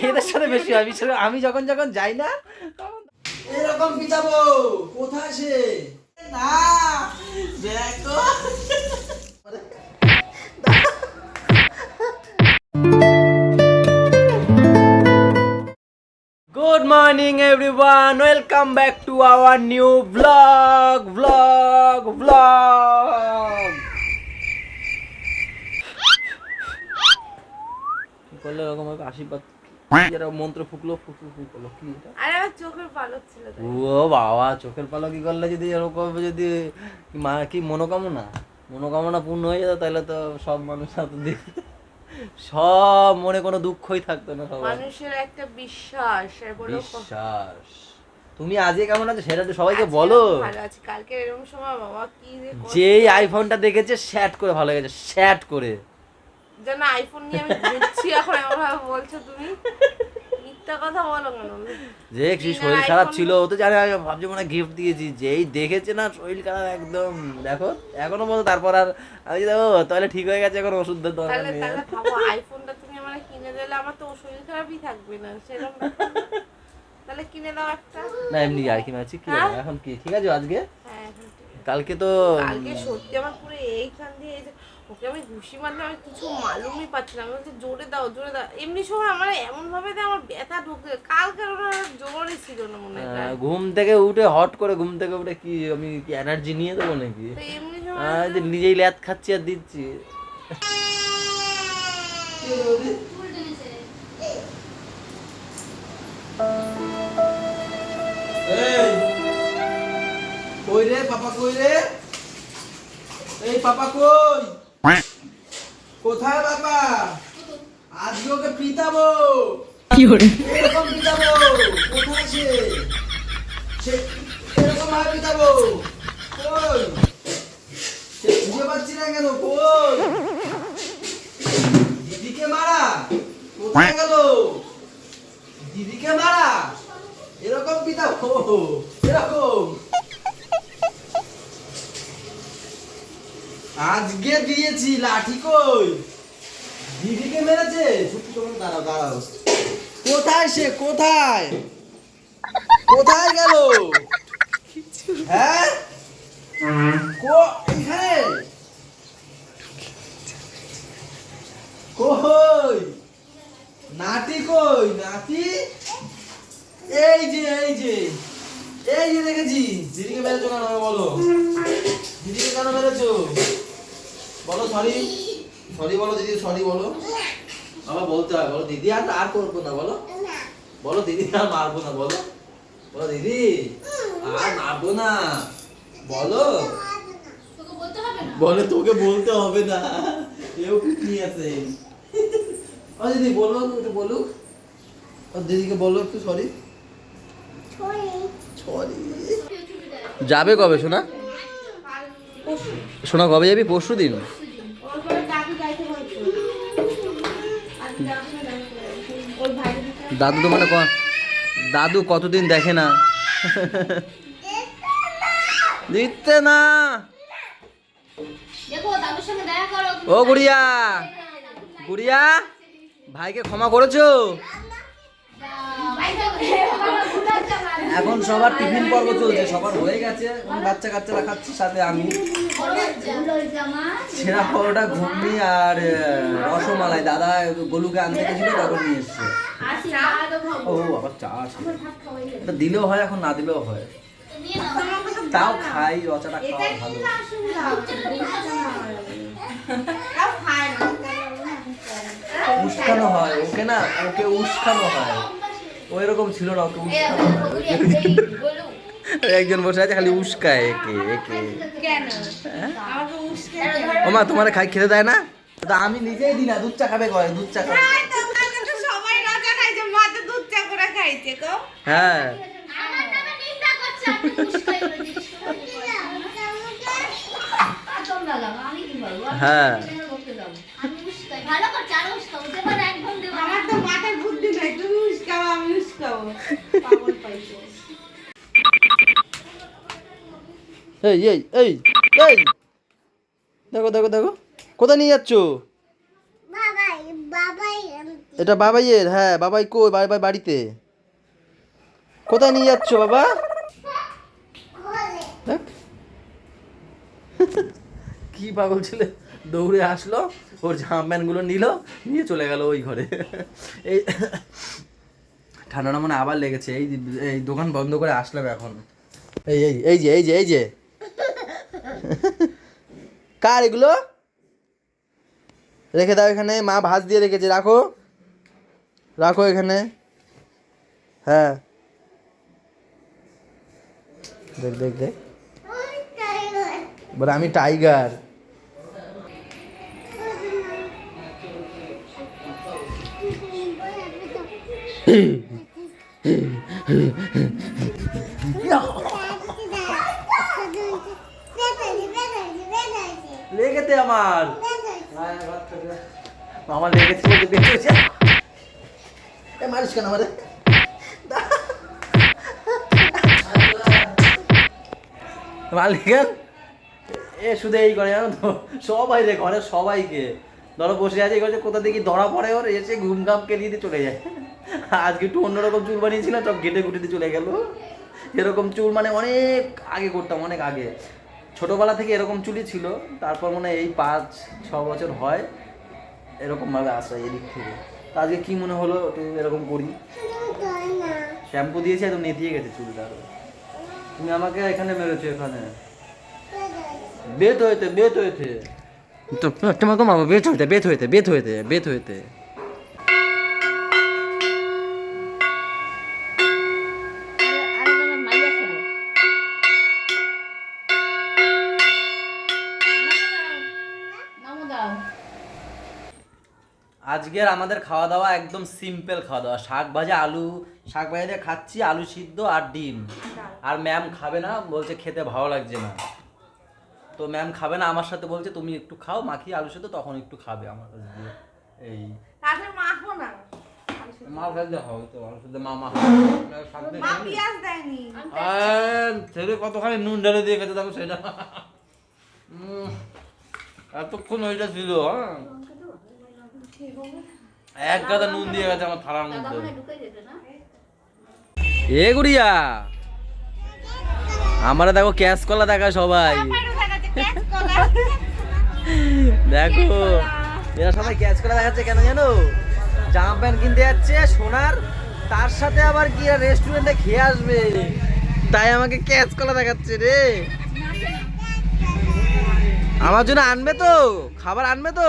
এদের সাথে বেশি হয় বিশেষ আমি যখন যখন যাই না এরকম পিতাবো কোথায় সে? না দেখো Good morning everyone. Welcome back to our new vlog vlog vlog. কি করলে এরকম আশীর্বাদ এরা মন্ত্র ফুকলো ফুকলো ফুকলো। কি এটা? আরে আমার চোখের পালক ছিল ও বাবা চোখের পালো কি করলে যদি এরকম যদি মা কি মনোকামনা? মনোকামনা পূর্ণ হয়ে যেত তাহলে তো সব মানুষ মনে কোনো দুঃখই থাকতো না সবার। মানুষের একটা বিশ্বাস বিশ্বাস। তুমি আজকে কেমন আছো সেটা তো সবাইকে বলো। কালকে এরকম সময় বাবা কি যে যেই আইফোনটা দেখেছে শ্যাট করে ভালো লেগেছে শ্যাট করে। যেন আইফোন নিয়ে আমি ঘুরছি এখন এমন ভাবে বলছো তুমি। মিথ্যা কথা বলো কেন? যে কি শরীর খারাপ ছিল ও তো জানে আমি ভাবছি মনে গিফট দিয়েছি। যেই দেখেছে না শরীর খারাপ একদম। দেখো এখনও বলতো তারপর আর আমি দেখো তাহলে ঠিক হয়ে গেছে এখন ওষুধের দরকার নেই তাহলে ভাবো আইফোনটা তুমি আমার কিনে দিলে আমার তো শরীর খারাপই থাকবে না সেরকম তাহলে কিনে দাও একটা। না এমনি আর কি কি হ্যাঁ? এখন কি? ঠিক আছে আজকে? হ্যাঁ। কালকে তো কালকে সত্যি আমার পুরো এইখান দিয়ে ওকে আমি ঘুষি মারলে আমি কিছু মালুমই পাচ্ছিলাম আমি বলছি জোরে দাও জোরে দাও। এমনি সময় আমার এমন ভাবে দেয় আমার ব্যথা ঢুকে কালকে ওনার জোরে ছিল না মনে হয় ঘুম থেকে উঠে হট করে ঘুম থেকে উঠে কি আমি কি এনার্জি নিয়ে দেবো নাকি? এমনি সময় নিজেই ল্যাদ খাচ্ছি আর দিচ্ছি। কই রে পাপা কই রে? এই পাপা কই? কোথায় বাবা? আজকে ওকে পিতাবো কি hore এরকম পিতাবো কোথায় সে? সে এরকম ভাবে পিতাবো কই? সে খুঁজে পাচ্ছি না কেন? কই? দিদিকে মারা? কোথায় গেল? দিদিকে মারা? এরকম পিতাবো এরকম। আজকে দিয়েছি লাঠি কই? দিদিকে মেরেছে? সত্যি তোমার দাঁড়াও দাঁড়াও। কোথায় সে? কোথায়? কোথায় গেল? হ্যাঁ? কো- এখানে? কই? নাতি কই? নাতি? এই যে এই যে। এই যে দেখেছি। দিদিকে মেরেছো কেন? বলো। দিদিকে কেন মেরেছো? বলো সরি সরি বলো দিদি সরি বলো। আমার বলতে হয় বলো দিদি আর আর করব না বলো। বলো দিদি আর মারবো না বলো। বলো দিদি আর মারবো না। বলো। বলে তোকে বলতে হবে না। কেউ নিয়ে আছে। ও দিদি বলো একটু বলুক। ও দিদিকে বলো একটু সরি সরি যাবে কবে শোনা শোনা কবে যাবি? পরশু দিন? দাদু তো মানে দাদু কতদিন দেখে না? দিতে না। ও গুড়িয়া। গুড়িয়া ভাইকে ক্ষমা করেছ। এখন সবার টিফিন পর্ব চলছে, সবার হয়ে গেছে। বাচ্চা কাচ্চারা খাচ্ছি, সাথে আমি। সেরা পরোটা, ঘুগনি আর রসমালাই। দাদা গোলুকে আনতে গেছিল, তখন নিয়ে এসছে। ও, আবার চা আছে। এটা দিলেও হয়, এখন না দিলেও হয়। তাও খাই, রচাটা খাওয়া ভালো। উস্কানো হয়, ওকে না, ওকে উস্কানো হয়। ও এরকম ছিল না ওকে একজন বসে আছে খালি উস্কায় একে একে। কেন? আমাকে ও মা তোমার খাই খেতে দেয় না? তা আমি নিজেই দিই না দুধ চা খাবে করে দুধ চা খাবে। দোকানে তো সবাই রাজা খাইছে মা তো দুধ চা করে খাইছে গো হ্যাঁ। আমার এই এই এই এই। দেখো দেখো দেখো। কোথায় নিয়ে যাচ্ছ? এটা বাবাইয়ের হ্যাঁ বাবাই কই? বাবাই বাড়িতে। কোথায় নিয়ে যাচ্ছ, বাবা? দেখ। কি পাগল ছেলে। দৌড়ে আসলো, ওর জামা প্যান্টগুলো নিল, নিয়ে চলে গেল ওই ঘরে। এই ঠান্ডাটা মানে আবার লেগেছে এই এই দোকান বন্ধ করে আসলাম এখন এই এই এই যে এই যে এই যে কার এগুলো রেখে দাও এখানে মা ভাজ দিয়ে রেখেছে রাখো রাখো এখানে হ্যাঁ দেখ দেখ দেখ বলে আমি টাইগার লেগেতে আমার। আমার লেগেছে বলতে বেঁচেছে এ, মারিস কেন আমারে? মালিকের? এ, শুধু এই করে জানো তো, সবাই রে ঘরে সবাইকে। ধরো বসে আছে এবার কোথা থেকে ধরা পড়ে ওর, এসে ঘুম ঘাম কেলিয়ে দিয়ে চলে যায়। আজকে একটু অন্যরকম চুল বানিয়েছিলাম, সব গেটে গুটে দিয়ে চলে গেল। এরকম চুল মানে অনেক আগে করতাম, অনেক আগে। ছোটবেলা থেকে এরকম চুলই ছিল, তারপর মনে এই পাঁচ, ছ বছর হয় এরকম ভাবে আসা এদিক থেকে। তা আজকে কি মনে হলো একটু এরকম করি? শ্যাম্পু দিয়েছি, একদম নেতিয়ে গেছে চুলটা তুমি আমাকে এখানে মেরেছো, এখানে। বেত হইতে বেত হইতে তো তোমাকে মামা বেত হইতে বেত হইতে বেত হইতে বেত হইতে আজকের আমাদের খাওয়া দাওয়া একদম সিম্পল খাওয়া দাওয়া। শাক ভাজা আলু শাক ভাজা দিয়ে খাচ্ছি আলু সিদ্ধ আর ডিম। আর ম্যাম খাবে না বলছে খেতে ভালো লাগছে না। তো ম্যাম খাবে না আমার সাথে বলছে তুমি একটু খাও মাখিয়ে আলু সিদ্ধ তখন একটু খাবে আমার কাছে দিয়ে। এই। তাহলে মাখো না? মা ফেলতে হবে তো আলু সিদ্ধ মা ছেলে কতখানি নুন ঢেলে দিয়ে সেটা। এতক্ষণ ওইটা ছিল হ্যাঁ? এক গাদা নুন দিয়ে গেছে আমার থালার মধ্যে। এ গুড়িয়া আমরা দেখো ক্যাশ কলা দেখা সবাই। দেখো এরা সবাই ক্যাচ কলা দেখাচ্ছে কেন জানো? জামা প্যান্ট কিনতে যাচ্ছে সোনার তার সাথে আবার কি রেস্টুরেন্টে খেয়ে আসবে? তাই আমাকে ক্যাচ কলা দেখাচ্ছে রে। আমার জন্য আনবে তো? খাবার আনবে তো?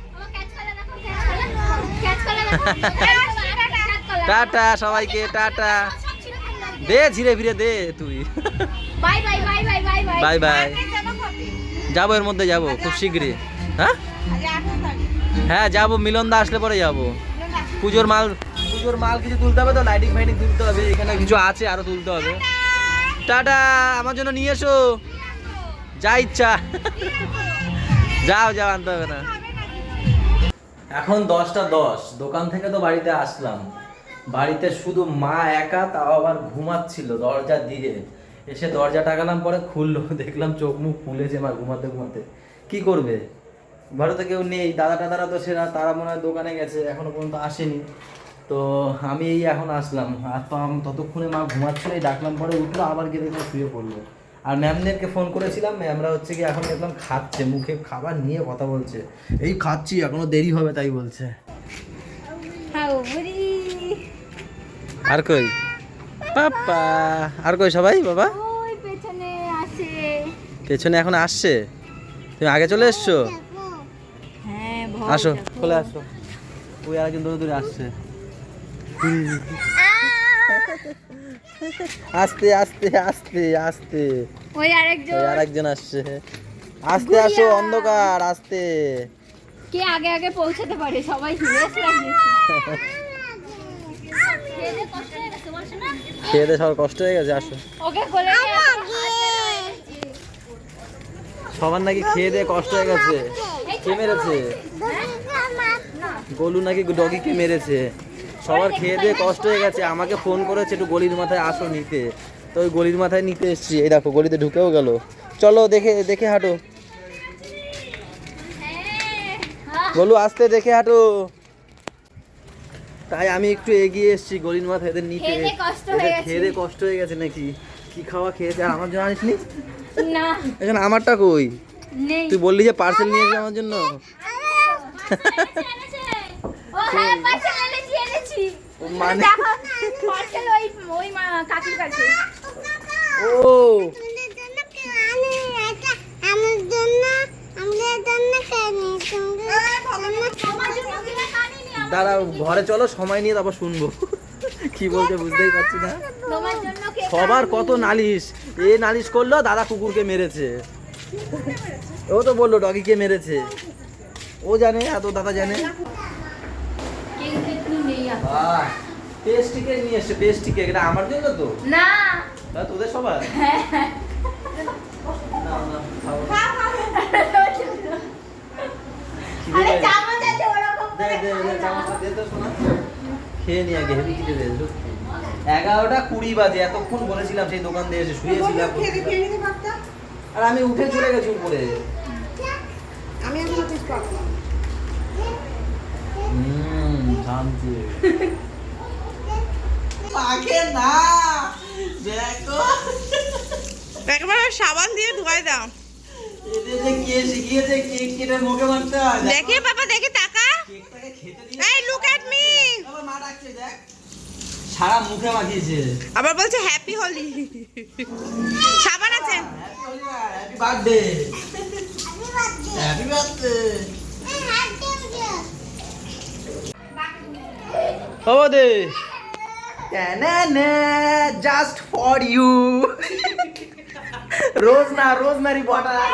টাটা সবাইকে টাটা। দে ধীরে ধীরে দে তুই। Bye bye bye bye bye bye. By যাব এর মধ্যে যাব খুব আচ্ছা, শীঘ্রই। আচ্ছা, আচ্ছা। হ্যাঁ? হ্যাঁ যাব মিলন দা আসলে পরে যাব। পুজোর মাল পুজোর মাল কিছু তুলতে হবে তো লাইটিং ফাইটিং তুলতে হবে এখানে কিছু আছে আরও তুলতে হবে। টাটা আমার জন্য নিয়ে এসো। যা ইচ্ছা। যাও যাও আনতে হবে না। এখন দশটা দশ। দোকান থেকে তো বাড়িতে আসলাম। বাড়িতে শুধু মা একা, তাও আবার ঘুমাচ্ছিল দরজা দিয়ে। এসে দরজা টাকালাম পরে খুললো। দেখলাম চোখ মুখ ফুলেছে মা ঘুমাতে ঘুমাতে। কি করবে? ঘরে তো কেউ নেই। দাদা টাদারা তো সেরা, তারা মনে হয় দোকানে গেছে, এখনও পর্যন্ত আসেনি। তো আমি এই এখন আসলাম। আর তো ততক্ষণে মা ঘুমাচ্ছিল, এই ডাকলাম, পরে উঠল, আবার গিয়ে দেখলাম শুয়ে পড়ল। আর ম্যামদেরকে ফোন করেছিলাম ম্যামরা হচ্ছে কি এখন দেখলাম খাচ্ছে মুখে খাবার নিয়ে কথা বলছে। এই খাচ্ছি এখনও দেরি হবে তাই বলছে। আর কই? পাপা। আর কই সবাই বাবা? পেছনে এখন আসছে? তুমি আগে চলে এসছো? হ্যাঁ আসো। চলে আসো। ওই আরেকজন দূরে দূরে আসছে। আস্তে আস্তে আস্তে আস্তে। ওই আরেকজন। ওই আরেকজন আসছে। আস্তে আসো অন্ধকার আস্তে। কে আগে আগে পৌঁছাতে পারে? সবাই রেস খেয়ে কষ্ট হয়ে গেছে বলছো না সবার কষ্ট হয়ে গেছে আসো। ওকে কোলে সবার নাকি খেয়ে দিয়ে কষ্ট হয়ে গেছে। কে মেরেছে? গোলু নাকি ডগিকে মেরেছে। সবার খেয়ে দিয়ে কষ্ট হয়ে গেছে। আমাকে ফোন করেছে একটু গলির মাথায় আসো নিতে। তো ওই গলির মাথায় নিতে এসছি। এই দেখো গলিতে ঢুকেও গেল। চলো দেখে দেখে হাঁটো। বলু আসতে দেখে হাঁটো। তাই আমি একটু এগিয়ে এসেছি গলির মাথায়। এদের নিতে খেয়ে দিয়ে কষ্ট হয়ে গেছে। হয়ে নাকি? কি খাওয়া খেয়েছে? আর আমার জন্য আনিসনি? না। এখানে আমারটা কই? তুই বললি যে পার্সেল নিয়ে আমার জন্য মানে পার্সেল ওই ওই মা কাকির কাছে। ও। ঘরে চলো সময় নিয়ে তারপর শুনব। কি বলতে বুঝতেই পারছি না। সবার কত নালিশ। এ নালিশ করল দাদা কুকুরকে মেরেছে। ও তো বলল ডগিকে মেরেছে। ও জানে এত দাদা জানে। পেস্টি কেক নিয়ে এসছে পেস্টি কেক এটা আমার জন্য তো? না। তা তোদের সবার। খেয়ে নিয়ে আগে হেভি খিদে পেয়েছে এগারোটা কুড়ি বাজে এতক্ষণ বলেছিলাম সেই দোকান দিয়ে এসে শুয়েছিলাম। আর আমি উঠে চলে গেছি উপরে। আমি শান্তি। পাকে না দেখো। একবার সাবান দিয়ে ধোয়াই দাও। হয় বাবা দেখি টাকা। কেকটাকে এই লুক এট মি আবার মা ডাকছে দেখ। সারা মুখে মাখিয়েছে। আবার বলছে হ্যাপি হোলি সাবান আছে। Happy birthday. Happy birthday. They. Just for you রোজ না, রোজ মেরি বটার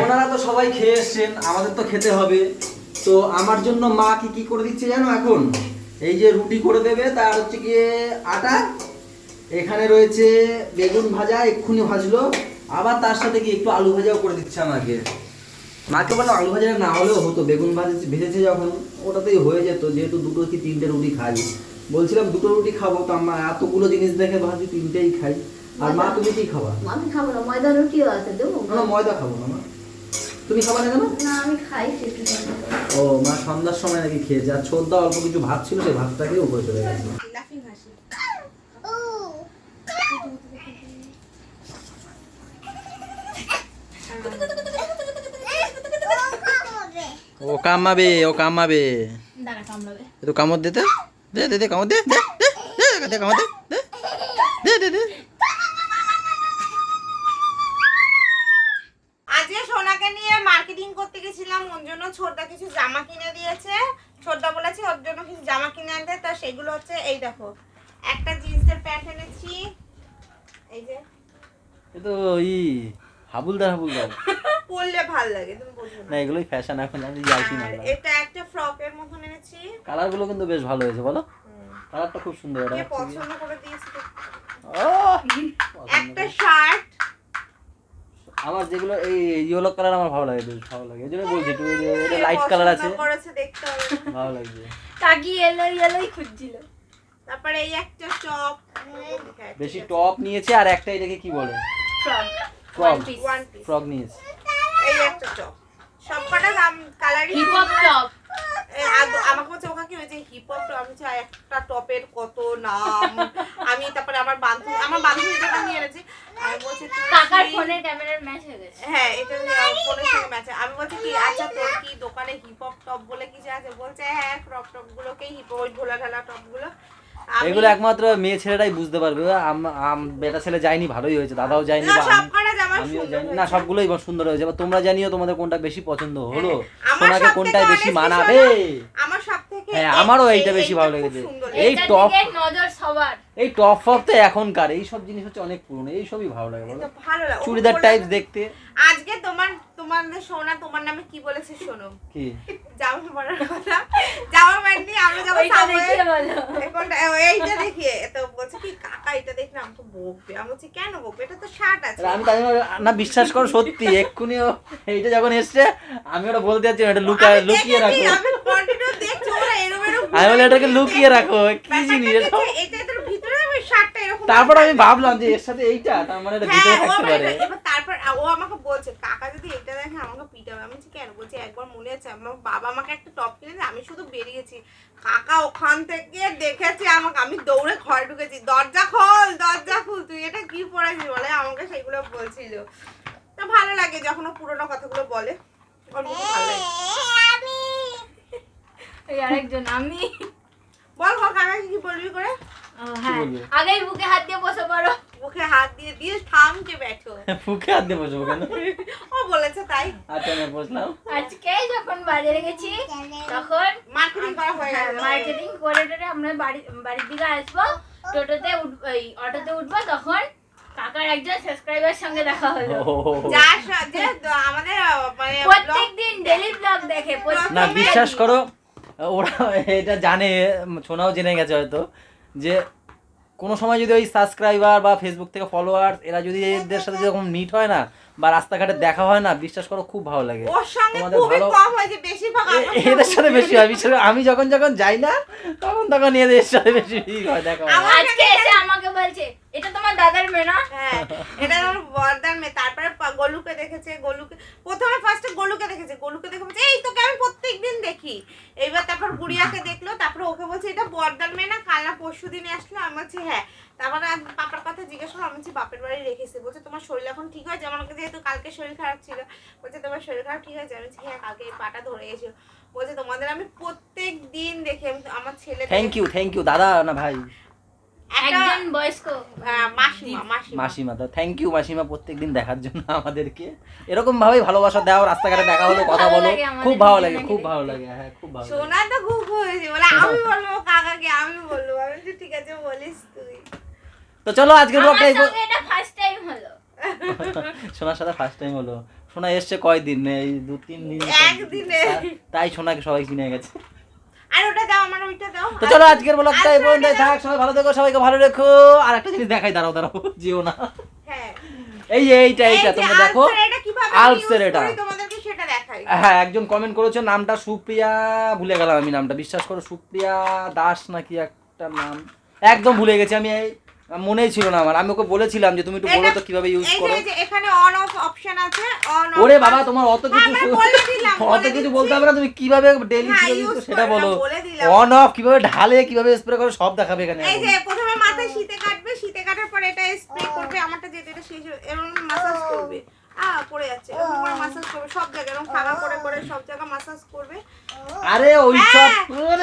ওনারা তো সবাই খেয়ে এসছেন, আমাদের তো খেতে হবে। তো আমার জন্য মা কি কি করে দিচ্ছে জানো এখন? এই যে রুটি করে দেবে, তার হচ্ছে গিয়ে আটা। এখানে রয়েছে বেগুন ভাজা, এক্ষুনি ভাজলো। আবার তার সাথে কি, একটু আলু ভাজাও করে দিচ্ছে আমাকে। মাকে বললাম আলু ভাজাটা না হলেও হতো বেগুন ভাজা ভেজেছে যখন ওটাতেই হয়ে যেত যেহেতু দুটো কি তিনটে রুটি খাই। বলছিলাম দুটো রুটি খাব তো আমার এতগুলো জিনিস দেখে ভাবছি তিনটেই খাই। আর মা তুমি কি খাবা? আমি খাব না ময়দা রুটিও আছে দেবো? না ময়দা খাব না মা। তুমি খাবা না কেন? না আমি খাই ও মা সন্ধ্যার সময় নাকি খেয়েছে আর ছোদ্দা অল্প কিছু ভাত ছিল সেই ভাতটাকে উপরে চলে গেছে। কামাবে ও কামাবে তো কামড় দিতে দে দে দে কামড় দে দে দে দে কামড় দে দে দে দে দে আজকে সোনাকে নিয়ে মার্কেটিং করতে গেছিলাম ওর জন্য ছোটদা কিছু জামা কিনে দিয়েছে ছোটদা বলেছে ওর জন্য কিছু জামা কিনে আনতে তা সেগুলো হচ্ছে এই দেখো একটা জিন্সের প্যান্ট এনেছি এই যে এ তো ই হাবুলদার হাবুলদার পরলে ভালো লাগে তুমি না। এগুলোই ফ্যাশন এখন আমি এটা একটা ফ্রকের মতন এনেছি। কালারগুলো কিন্তু বেশ ভালো হয়েছে বলো? কালারটা খুব সুন্দর এটা পছন্দ করে দিয়েছে? একটা শার্ট আমার যেগুলো এই ইয়েলো কালার আমার ভালো লাগে বেশ ভালো লাগে। এই জন্য বলছি একটু এটা লাইট কালার আছে। করেছে দেখতে হবে। ভালো এলো এলোই খুঁজছিল। তারপরে এই একটা টপ বেশি টপ নিয়েছে আর একটা এটাকে কি বলে? Frock frock one piece frock নিয়েছে। এই একটা টপ সব কটা দাম কালারই হিপ হপ টপ আমাকে বলছে ওখানে কি হয়েছে? হিপ হপ আমি বলছি, একটা টপের কত নাম? আমি তারপরে আমার বান্ধবী আমার বান্ধবী নিয়ে এনেছি আমি বলছি কাকার কি- ক্যামেরার ম্যাচ হয়ে গেছে। হ্যাঁ এটা ফোনের সঙ্গে ম্যাচ আমি বলছি কি আচ্ছা তোর কি দোকানে হিপ হপ টপ বলে কিছু আছে? বলছে হ্যাঁ ক্রপ টপ গুলোকেই হিপ ওই ঢোলা ঢালা টপগুলো। এগুলো একমাত্র মেয়ে ছেলেরাই বুঝতে পারবে। আম- আম- বেটা ছেলে যায়নি ভালোই হয়েছে দাদাও যায়নি আমিও জানি না সবগুলোই সুন্দর হয়েছে। এবার তোমরা জানিও তোমাদের কোনটা বেশি পছন্দ হলো? হ্যাঁ, আমার সোনাকে কোনটাই বেশি মানাবে? আমার সব থেকে হ্যাঁ আমারও এইটা বেশি ভালো লেগেছে। এই টপ নজর সবার। এই টপ ফপ তো এখনকার এই সব জিনিস হচ্ছে অনেক পুরনো এই সবই ভালো লাগে বলো। ভালো লাগে। চুড়িদার টাইপ দেখতে। আজকে তোমার তোমার সোনা তোমার নামে কি বলেছে শোনো? কি? জামা পরার কথা। জামা প্যান্ট নিয়ে আমরা যাব এইটা দেখিয়ে। তো বলছে কি কাকা এটা দেখলে আমাকে বকবে। আমি বলছি কেন বকবে? এটা তো শার্ট আছে। আমি তাই না বিশ্বাস করো সত্যি এক্ষুনি এইটা যখন এসছে আমি ওটা বলতে যাচ্ছি এটা লুকা লুকিয়ে রাখো। আমি continue দেখছি ওরা এরম এরম আমি বলে এটাকে লুকিয়ে রাখো কি জিনিস এটা এটা এটার ভিতরে তারপর আমি ভাবলাম যে এর সাথে এইটা তার মানে এটা হ্যাঁ, ভিতরে ও থাকতে পারে। এবার তারপর ও আমাকে বলছে কাকা যদি এটা দেখে আমাকে পিটাবে। আমি বলছি কেন? বলছি একবার মনে আছে আমার বাবা আমাকে একটা টপ কিনে দিয়েছে, আমি শুধু বেরিয়েছি। কাকা ওখান থেকে দেখেছে আমাকে আমি দৌড়ে ঘরে ঢুকেছি। দরজা খোল দরজা খুল তুই এটা কি পড়াছিস বলে আমাকে সেগুলো বলছিল। তো ভালো লাগে যখন ও পুরোনো কথাগুলো বলে। ওর মুখে ভালো লাগে। আরেকজন আমি। বল বল কাকা কি বলবি করে? হ্যাঁ। আগেই বুকে হাত দিয়ে বসে পড়ো। মুখে হাত দিয়ে দিয়ে থামকে বেঠো ফুকে হাত দিয়ে বসবো কেন? ও বলেছে তাই। আচ্ছা আমি বসলাম। আজকে যখন বাজারে গেছি তখন মার্কেটিং করা হয়ে গেল মার্কেটিং করে টোরে আমরা বাড়ি বাড়ির দিকে আসব। টোটোতে উঠ- ওই অটোতে উঠবো তখন কাকার একজন সাবস্ক্রাইবার সঙ্গে দেখা হলো। যার সাথে আমাদের মানে ডেলি ব্লগ দেখে না বিশ্বাস করো ওরা এটা জানে শোনাও জেনে গেছে হয়তো যে কোনো সময় যদি ওই সাবস্ক্রাইবার বা ফেসবুক থেকে ফলোয়ার এরা যদি এদের সাথে যখন মিট হয় না বা রাস্তাঘাটে দেখা হয় না বিশ্বাস করো খুব ভালো লাগে। ওর তোমাদের ভালো- এদের সাথে বেশি হয় বিশ্বাস করে আমি যখন যখন যাই না তখন তখন এদের সাথে বেশি হয় দেখা হয়। আজকে এসে আমাকে বলছে এটা তোমার দাদার মেয়ে না? হ্যাঁ এটা আমার বর্দার মেয়ে। তারপরে গোলুকে দেখেছে গোলুকে প্রথমে ফার্স্টে গোলুকে দেখেছে। গোলুকে দেখে বলছে এই তোকে আমি প্রত্যেকদিন দেখি। এইবার তারপর গুড়িয়াকে দেখল তারপরে ওকে বলছে এটা বর্দার মেয়ে না কাল না পরশু দিনে আসলো। আমি বলছি হ্যাঁ। তারপরে আজ পাপার কথা জিজ্ঞেস করো আমি বলছি বাপের বাড়ি রেখেছে। বলছে তোমার শরীর এখন ঠিক হয়েছে? আমাকে যেহেতু কালকে শরীর খারাপ ছিল। বলছে তোমার শরীর খারাপ ঠিক হয়েছে? আমি বলছি হ্যাঁ কালকে এই পাটা ধরে গেছিল। বলছে তোমাদের আমি প্রত্যেক দিন দেখি। আমি আমার ছেলে থ্যাংক ইউ থ্যাংক ইউ দাদা না ভাই? একজন বয়স্ক মাসিমা মাসিমা। মাসিমা তো থ্যাংক ইউ মাসিমা প্রত্যেকদিন দেখার জন্য আমাদেরকে। এরকম ভাবেই ভালোবাসা দাও রাস্তাঘাটে দেখা হলো কথা বলো। খুব ভালো লাগে খুব ভালো লাগে হ্যাঁ খুব ভালো। সোনা তো খুব হয়েছে বলে আমি বলব কাকাকে আমি বলব। আমি বলছি, ঠিক আছে বলিস তুই। তো চলো আজকের ব্লগটা এটা ফার্স্ট টাইম হলো। সোনার সাথে ফার্স্ট টাইম হলো। সোনা এসছে কয়দিন? এই দু তিন দিন একদিনে। তাই সোনাকে সবাই কিনে গেছে। আর ওটা দাও আমার ওইটা দাও। তো চলো আজকের ব্লগটা এই পর্যন্তই থাক সবাই ভালো থেকো সবাইকে ভালো রেখো। আর একটা জিনিস দেখাই দাঁড়াও দাঁড়াও জিও না। হ্যাঁ। এই যে এইটা এইটা তোমরা দেখো আলপসের এটা হ্যাঁ একজন কমেন্ট করেছে নামটা সুপ্রিয়া ভুলে গেলাম আমি নামটা বিশ্বাস করো সুপ্রিয়া দাস নাকি একটা নাম। একদম ভুলে গেছি আমি এই মনেই ছিল না আমার। আমি ওকে বলেছিলাম যে তুমি একটু বলো তো কীভাবে ইউজ করো? এই যে এখানে অন অফ অপশন আছে। অন ওরে বাবা তোমার অত কিছু অত কিছু বলতে হবে না তুমি কীভাবে ডেলি হ্যাঁ, ইউজ use সেটা বলো। অন অফ কীভাবে ঢালে কীভাবে স্প্রে করে সব দেখাবে এখানে এই যে প্রথমে মাথায় শীতে কাটবে শীতে কাটার পরে এটা স্প্রে করবে আমারটা যেটা এটা শেষ হয়ে- এরকম মাসাজ করবে। পড়ে যাচ্ছে এরকম করে মাসাজ করবে সব জায়গায় এরকম ফাঁকা করে করে সব জায়গায় মাসাজ করবে। আরে ওই সব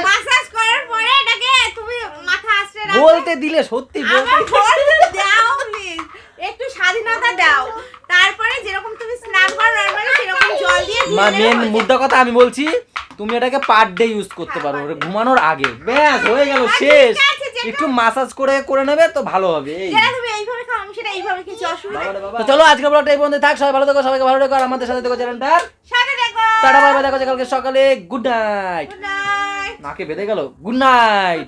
মাসাজ করার পরে এটাকে তুমি বলতে দিলে সত্যি বলতে দাও। একটু স্বাধীনতা দাও। তারপরে যেরকম তুমি স্নান করো নরমালি সেরকম জল দিয়ে মা মেন হয়ে মুদ্রা কথা আমি বলছি তুমি এটাকে পার ডে ইউজ করতে পারো ওটা ঘুমানোর আগে। ব্যাস হয়ে গেল আচ্ছা, শেষ। একটু মাসাজ করে করে নেবে তো ভালো হবে এই। যেটা তুমি এইভাবে খাও আমি সেটা এইভাবে কিছু অসুবিধা তো চলো আজকে ব্লগটা এই পর্যন্ত থাক সবাই ভালো থেকো সবাইকে ভালো রেখো আর আমাদের সাথে থেকো চ্যানেলটার সাথে দেখো টাটা বাই বাই দেখা কালকে সকালে। গুড নাইট গুড নাইট নাকে বেঁধে গেল। Good night